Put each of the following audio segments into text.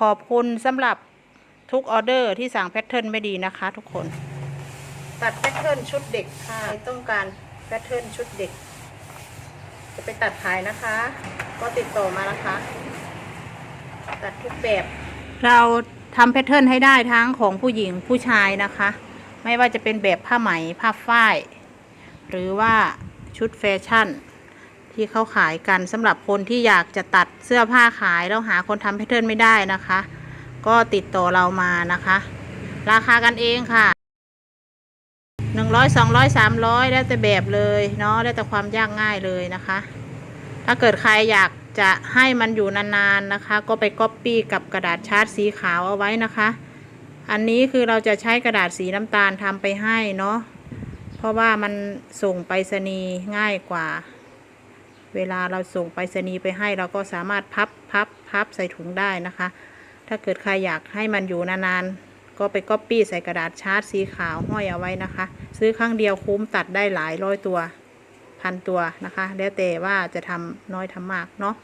ขอบคุณสำหรับทุกออเดอร์ที่สั่งแพทเทิร์นไม่ดีนะคะทุกคน ตัดแพทเทิร์นชุดเด็กค่ะใครต้องการแพทเทิร์นชุดเด็ก จะไปตัดขายนะคะ ก็ติดต่อมานะคะ ตัดทุกแบบ เราทำแพทเทิร์นให้ได้ทั้งของผู้หญิงผู้ชายนะคะ ไม่ว่าจะเป็นแบบผ้าไหมผ้าฝ้าย หรือว่าชุดแฟชั่น ที่เขาขายกันสำหรับคนที่อยากจะตัดเสื้อผ้าขายแล้วหาคนทำแพทเทิร์นไม่ได้นะคะ ก็ติดต่อเรามานะคะ ราคากันเองค่ะหนึ่งร้อยสองร้อยสามร้อยแล้วแต่แบบเลยเนาะแล้วแต่ความยากง่ายเลยนะคะ ถ้าเกิดใครอยากจะให้มันอยู่นานๆนะคะ ก็ไปก๊อปปี้กับกระดาษชาร์ตสีขาวเอาไว้นะคะ อันนี้คือเราจะใช้กระดาษสีน้ำตาลทำไปให้เนาะเพราะว่ามันส่งไปรษณีย์ง่ายกว่า เวลาเราส่งไปรษณีย์ไปให้เราก็สามารถพับพับพับใส่ถุงได้นะคะ ถ้าเกิดใครอยากให้มันอยู่นานๆ ก็ไปก๊อปปี้ใส่กระดาษชาร์ตสีขาวห้อยเอาไว้นะคะ ซื้อครั้งเดียวคุ้มตัดได้หลายร้อยตัวพันตัวนะคะ แล้วแต่ว่าจะทำน้อยทำมากเนาะ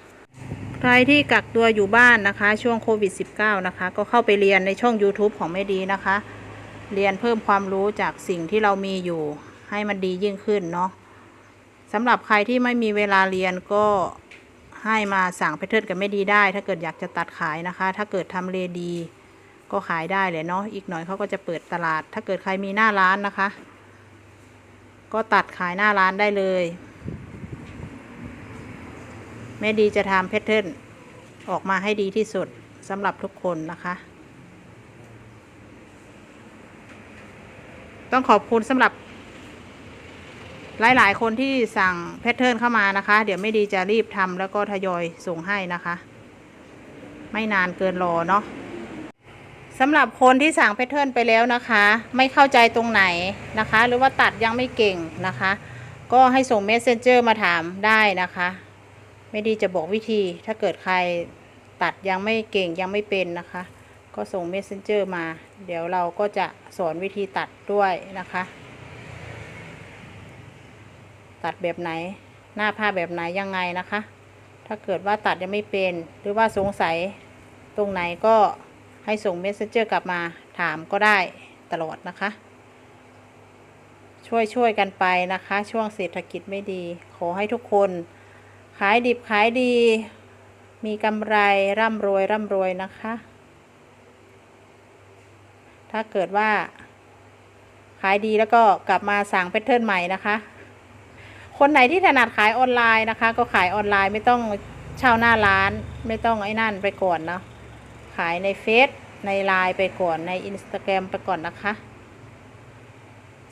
ใครที่กักตัวอยู่บ้านนะคะ ช่วงโควิด -19 นะคะ ก็เข้าไปเรียนในช่อง YouTube ของแม่ดีนะคะ เรียนเพิ่มความรู้จากสิ่งที่เรามีอยู่ ให้มันดียิ่งขึ้นเนาะำหรับใครที่ไม่มีเวลาเรียนก็ให้มาสั่งแพทเทิร์นกับแม่ดีได้ ถ้าเกิดอยากจะตัดขายนะคะ ถ้าเกิดทำเลดี ก็ขายได้เลยเนาะอีกหน่อยเขาก็จะเปิดตลาด ถ้าเกิดใครมีหน้าร้านนะคะ ก็ตัดขายหน้าร้านได้เลยแม่ดีจะทำแพทเทิร์นออกมาให้ดีที่สุดสำหรับทุกคนนะคะ ต้องขอบคุณสำหรับ หลาย ๆ คนที่สั่งแพทเทิร์นเข้ามานะคะ เดี๋ยวไม่ดีจะรีบทำแล้วก็ทยอยส่งให้นะคะ ไม่นานเกินรอเนาะสำหรับคนที่สั่งแพทเทิร์นไปแล้วนะคะ ไม่เข้าใจตรงไหนนะคะ หรือว่าตัดยังไม่เก่งนะคะ ก็ให้ส่งเมสเซนเจอร์มาถามได้นะคะ ไม่ดีจะบอกวิธี ถ้าเกิดใครตัดยังไม่เก่งยังไม่เป็นนะคะ ก็ส่ง messenger มา เดี๋ยวเราก็จะสอนวิธีตัดด้วยนะคะ ตัดแบบไหน หน้าผ้าแบบไหนยังไงนะคะ ถ้าเกิดว่าตัดยังไม่เป็น หรือว่าสงสัยตรงไหนก็ให้ส่ง messenger กลับมาถามก็ได้ตลอดนะคะ ช่วยช่วยกันไปนะคะ ช่วงเศรษฐกิจไม่ดี ขอให้ทุกคน ขายดิบขายดี มีกำไรร่ำรวยร่ำรวยนะคะ ถ้าเกิดว่า ขายดีแล้วก็กลับมาสั่งแพทเทิร์นใหม่นะคะ คนไหนที่ถนัดขายออนไลน์นะคะ ก็ขายออนไลน์ไม่ต้องเช่าหน้าร้าน ไม่ต้องไอ้นั่นไปก่อนเนาะขายในเฟซในไลน์ไปก่อนในอินสตาแกรมไปก่อนนะคะ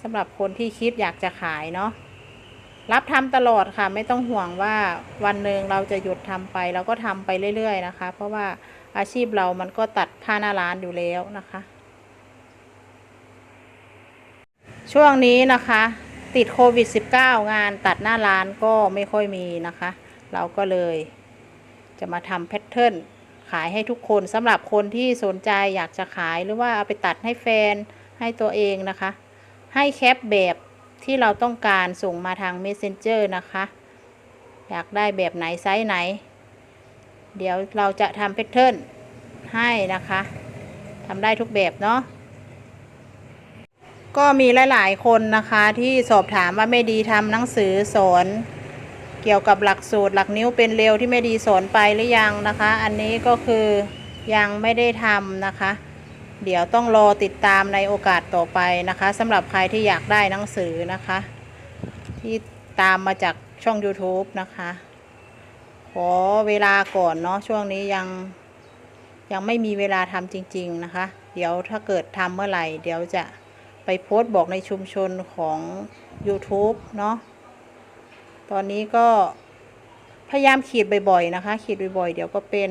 สำหรับคนที่คิดอยากจะขายเนาะรับทำตลอดค่ะ ไม่ต้องห่วงว่าวันหนึ่งเราจะหยุดทำไปเราก็ทำไปเรื่อยๆนะคะ เพราะว่าอาชีพเรามันก็ตัดผ้าหน้าร้านอยู่แล้วนะคะ ช่วงนี้นะคะ ติดโควิด -19 งานตัดหน้าร้านก็ไม่ค่อยมีนะคะ เราก็เลยจะมาทำแพทเทิร์นขายให้ทุกคนสำหรับคนที่สนใจอยากจะขายหรือว่าเอาไปตัดให้แฟนให้ตัวเองนะคะ ให้แคปแบบที่เราต้องการส่งมาทาง Messenger นะคะ อยากได้แบบไหนไซส์ไหน เดี๋ยวเราจะทำแพทเทิร์นให้นะคะทำได้ทุกแบบเนาะ ก็มีหลาย ๆ คนนะคะที่สอบถามว่าไม่ดีทำหนังสือสอนเกี่ยวกับหลักสูตรหลักนิ้วเป็นเร็วที่ไม่ดีสอนไปหรือยังนะคะ อันนี้ก็คือยังไม่ได้ทำนะคะ เดี๋ยวต้องรอติดตามในโอกาสต่อไปนะคะสำหรับใครที่อยากได้หนังสือนะคะ ที่ตามมาจากช่อง YouTube นะคะขอเวลาก่อนเนาะช่วงนี้ยังยังไม่มีเวลาทำจริง ๆ นะคะ เดี๋ยวถ้าเกิดทำเมื่อไหร่ เดี๋ยวจะ ไปโพสต์บอกในชุมชนของ YouTube เนาะตอนนี้ก็พยายามขีดบ่อยๆนะคะ ขีดบ่อยๆ เดี๋ยวก็เป็น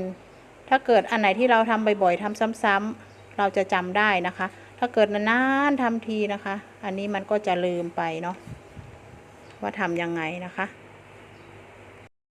ถ้าเกิดอันไหนที่เราทำบ่อยๆทำซ้ำๆเราจะจำได้นะคะ ถ้าเกิดนานๆทำทีนะคะ อันนี้มันก็จะลืมไปเนาะว่าทำยังไงนะคะ